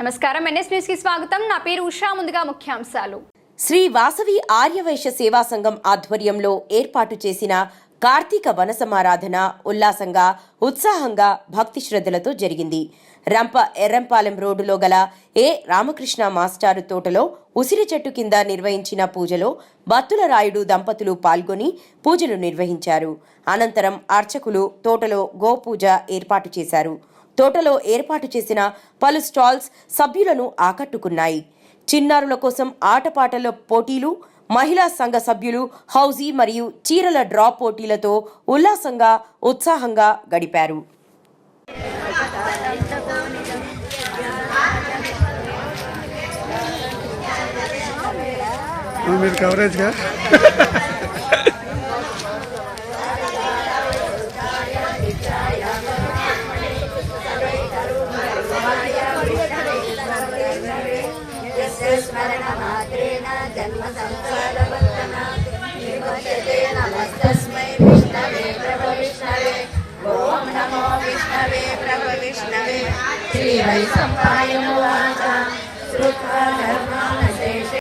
నమస్కారం. ఎన్ఎస్ న్యూస్కి స్వాగతం. నా పేరు ఉషా. ముందుగా ముఖ్యాంశాలు. శ్రీ వాసవి ఆర్యవైశ్య సేవా సంఘం ఆధ్వర్యంలో ఏర్పాటు చేసిన కార్తీక వన సమారాధన ఉల్లాసంగా ఉత్సాహంగా భక్తి శ్రద్ధలతో జరిగింది. రంప ఎర్రంపాలెం రోడ్డులో గల ఏ రామకృష్ణ మాస్టారు తోటలో ఉసిరి చెట్టు కింద నిర్వహించిన పూజలో బత్తుల రాయుడు దంపతులు పాల్గొని పూజలు నిర్వహించారు. అనంతరం అర్చకులు తోటలో గోపూజ ఏర్పాటు చేశారు. తోటలో ఏర్పాటు చేసిన పలు స్టాల్స్ సభ్యులను ఆకట్టుకున్నాయి. చిన్నారుల కోసం ఆటపాటల పోటీలు మహిళా సంఘ సభ్యులు హౌజీ మరియు చీరల డ్రా పోటీలతో ఉల్లాసంగా ఉత్సాహంగా గడిపారు. మీరు కవరేజ్గా स्मरणमात्रेण जन्म संसारवर्तना विमुच्यते नमस्तस्मै विष्णवे प्रभु विष्णवे ॐ नमो विष्णवे प्रभु विष्णवे श्रीवैसम्पायनुवाच श्रुत्वा धर्मानशेषे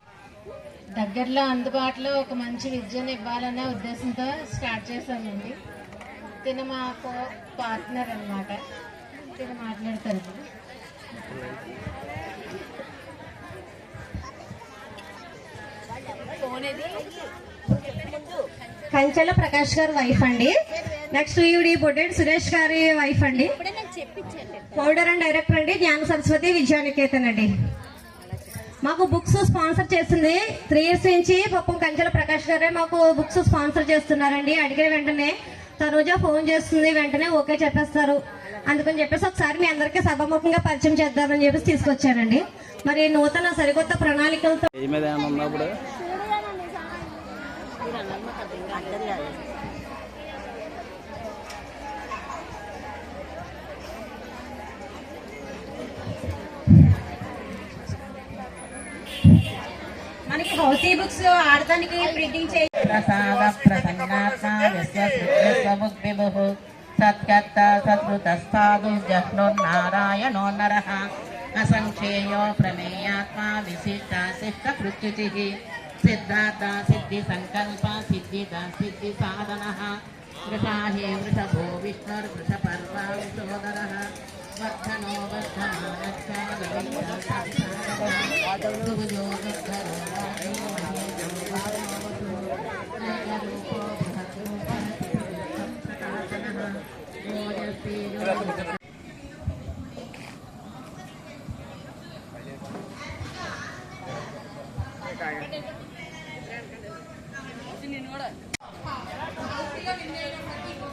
దగ్గరలో అందుబాటులో ఒక మంచి విద్యను ఇవ్వాలనే ఉద్దేశంతో స్టార్ట్ చేశానండి తిన మా కో పార్ట్నర్ అనమాట తిన మాట్లాడతారు కంచెల ప్రకాష్ గారి వైఫ్ అండి. నెక్స్ట్ ఈవిడి బొడ్డెడ్ సురేష్ గారి వైఫ్ అండి. ఫౌండర్ అండ్ డైరెక్టర్ అండి జ్ఞాన సరస్వతి విద్యానికేతన్ అండి. మాకు బుక్స్ స్పాన్సర్ చేస్తుంది త్రీ ఇయర్స్ నుంచి పాపం కంచెల ప్రకాష్ గారే మాకు బుక్స్ స్పాన్సర్ చేస్తున్నారండి. అడిగిన వెంటనే తనుజ ఫోన్ చేస్తుంది వెంటనే ఓకే చెప్పేస్తారు. అందుకని చెప్పేసి ఒకసారి మీ అందరికీ సభాముఖంగా పరిచయం చేద్దామని చెప్పేసి తీసుకొచ్చారండి. మరి నూతన సరికొత్త ప్రణాళికలతో అక్కర్లేదు మీద ఏమైనా మనకి హౌసీ బుక్స్ ఆడటానికి ప్రింటింగ్ చేయ. ప్రసాద ప్రసన్నాత్మా యస్య సత్కర్త సత్కృతస్థాదు జహ్నుర్నారాయణో నరః. ప్రమేయాత్మా విశిష్ట శిష్ట ప్రత్యుతి सिद्धार्थ सिद्धि संकल्प सिद्धि सिद्धि साधन। वृषा हे वृषभो विष्णुर्वृषपर्वा विषोदर वर्धनो वर्धमानश्च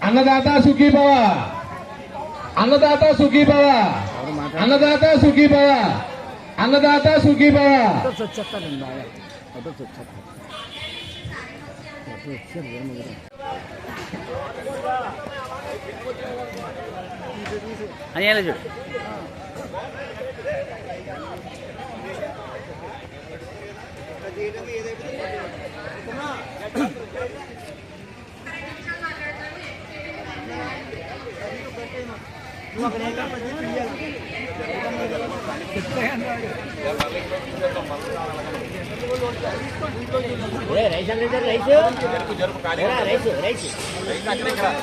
అన్నదాత సుఖీ భవ. అన్నదాత సుఖీ భవ. అన్నదాత సుఖీ భవ. అన్నదాత సుఖీ భవ. చూడు? అని చూడు rice? Rice rice. Rice rice